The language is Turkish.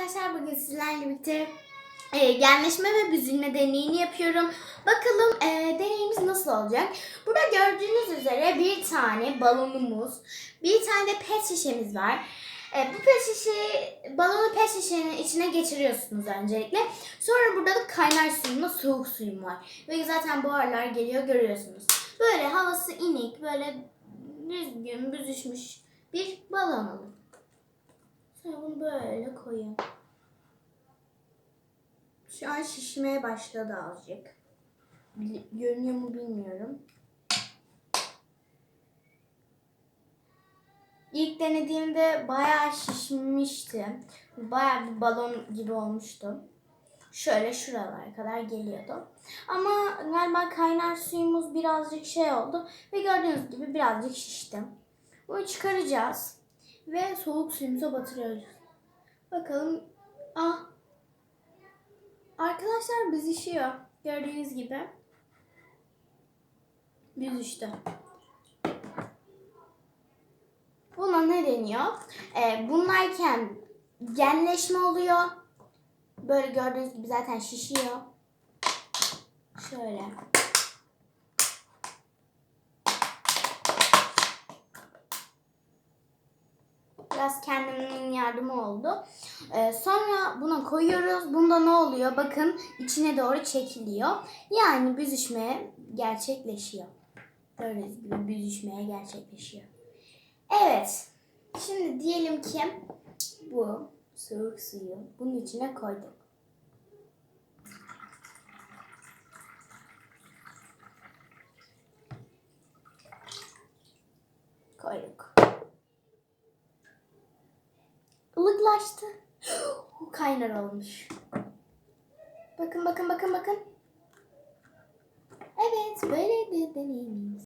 Arkadaşlar bugün sizlerle birlikte e, genleşme ve büzülme deneyini yapıyorum. Bakalım e, deneyimiz nasıl olacak? Burada gördüğünüz üzere bir tane balonumuz, bir tane de pet şişemiz var. E, bu pet şişe, balonu pet şişenin içine geçiriyorsunuz öncelikle. Sonra burada da kaynar suyumla soğuk suyum var. Ve zaten buharlar geliyor görüyorsunuz. Böyle havası inik, böyle düzgün, büzüşmüş bir balon alın. Böyle koyun. Şu an şişmeye başladı azıcık. Görünüyor mu bilmiyorum. İlk denediğimde bayağı şişmişti. Bayağı bir balon gibi olmuştu. Şöyle şuralara kadar geliyordu. Ama galiba kaynar suyumuz birazcık şey oldu. Ve gördüğünüz gibi birazcık şişti. Bunu çıkaracağız. Ve soğuk suyumuza batırıyoruz. Bakalım. Ah. Arkadaşlar büzüşüyor. Gördüğünüz gibi. Büzüştü. Buna ne deniyor? Ee, bunlarken genleşme oluyor. Böyle gördüğünüz gibi zaten şişiyor. Şöyle. Biraz kendimin yardımı oldu. Ee, sonra buna koyuyoruz. Bunda ne oluyor? Bakın içine doğru çekiliyor. Yani büzüşme gerçekleşiyor. Gördüğünüz gibi büzüşmeye gerçekleşiyor. Evet. Şimdi diyelim ki bu soğuk suyu bunun içine koyduk. Koyduk. bulaştı. Kaynar olmuş. Bakın bakın bakın bakın. Evet böyleydi deneyimim.